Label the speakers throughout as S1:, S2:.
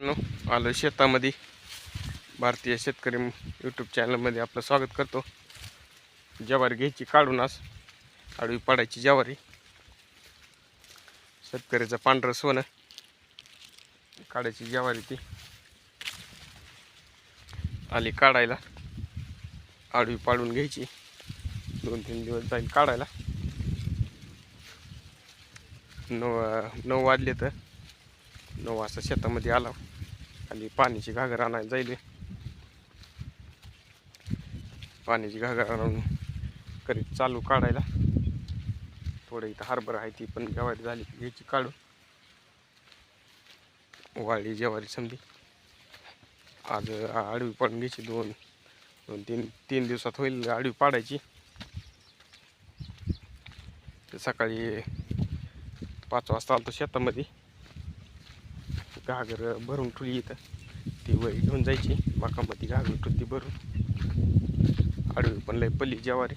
S1: मित्रांनो, आलो शेतामध्ये. भारतीय शेतकरी यूट्यूब चॅनलमध्ये आपलं स्वागत करतो. ज्वारी घ्यायची काढून आज. आडवी पाडायची ज्वारी. शेतकऱ्याचं पांढरं सोनं. काढायची ज्वारी ती. आली काढायला. आडवी पाडून घ्यायची. दोन तीन दिवस जाईल काढायला. नऊ नऊ वाजले तर नऊ वाजता शेतामध्ये आला आणि पाण्याची घागर आणायला जाईल पाण्याची घागर आणून करीत चालू काढायला. थोडं इथं हार्बर आहे ती पण गवारी झाली की घ्यायची काढून. वाळली जेवारी समधी आज आडवी पाडून घ्यायची दोन दोन तीन तीन दिवसात होईल आडवी पाडायची. सकाळी पाच वाजता आलतो शेतामध्ये. घागर भरून ठेवली इथं. ती वही घेऊन जायची मकामध्ये घागर ठेवली ती भरून. आडवी पण लय पल्ली ज्वारी.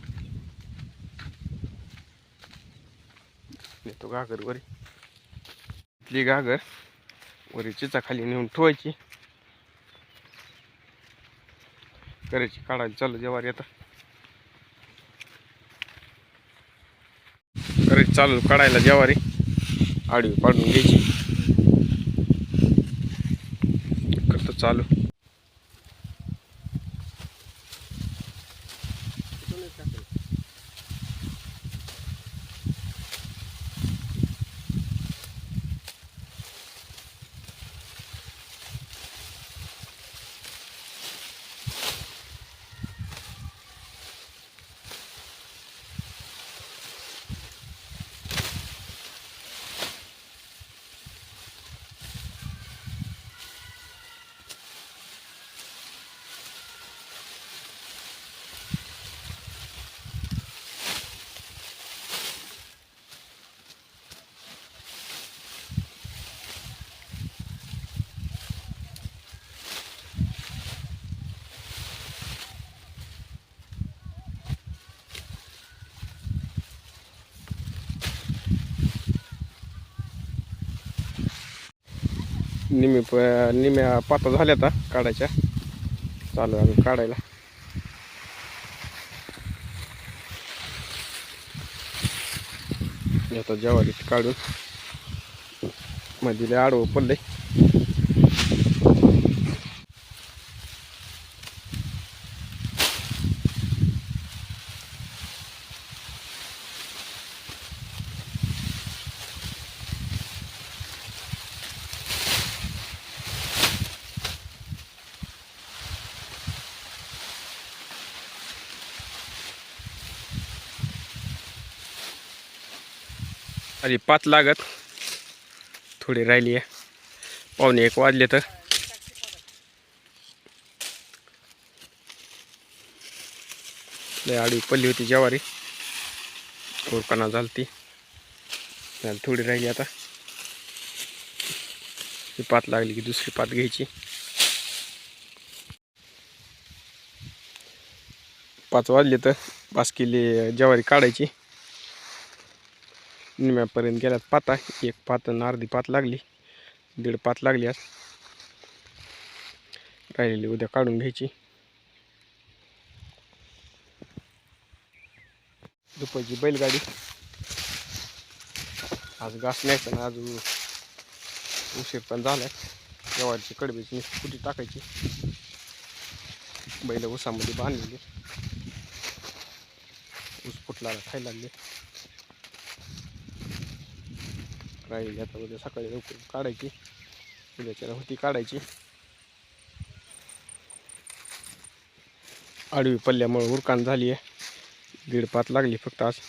S1: नेतो घागर वरी. इथली घागर वरी चिचा खाली नेऊन ठेवायची. करायची काढायची चालू ज्वारी आता. करायची चालू काढायला ज्वारी. आडवी पाडून घ्यायची. करतो निमी प निम्या पाता झाल्या आता काढायच्या. चालू आहे काढायला. आता ज्वारी काढून मधील आडवं पडलंय. आधी पाच लागत. थोडी राहिली आहे. पावणे एक वाजले तर. लय आडवी पडली होती ज्वारी. कोरकणा झालती. त्याला थोडी राहिली आता. ही पात लागली की दुसरी पात घ्यायची. पाच वाजले तर पाच किले ज्वारी काढायची. निम्यापर्यंत गेल्यात. पाता एक पात आणि अर्धी पात लागली. दीड पात लागली आज. राहिलेली उद्या काढून घ्यायची. दुपारची बैलगाडी. आज घास न्यायचा ना आज उशीर पण झालाय. गव्हाची कडबीची कुठे टाकायची? बैल उसामध्ये बांधलेली. ऊस फुटला खायला लागले. राहिली आता उद्या सकाळी लवकर काढायची. उद्याच्याला होती काढायची. आडवी पल्ल्यामुळे उरकान झाली आहे दीड पात लागली फक्त आज.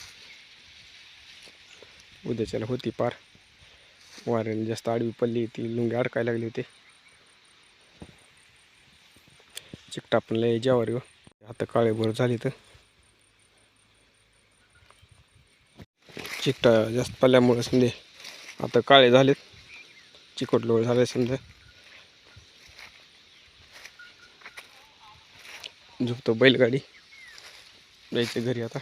S1: उद्याच्याला होती पार. वाऱ्याने जास्त आडवी पल्ली ती लुंगी अडकायला लागली होती. चिकटा पण लय ज्यावर हो. आता काळे भर झाली तर. चिकटा जास्त पडल्यामुळे म्हणजे आता काळे झालेत. चिकट लोळ झाले समजा. झोपतो बैलगाडी. जायचं घरी आता.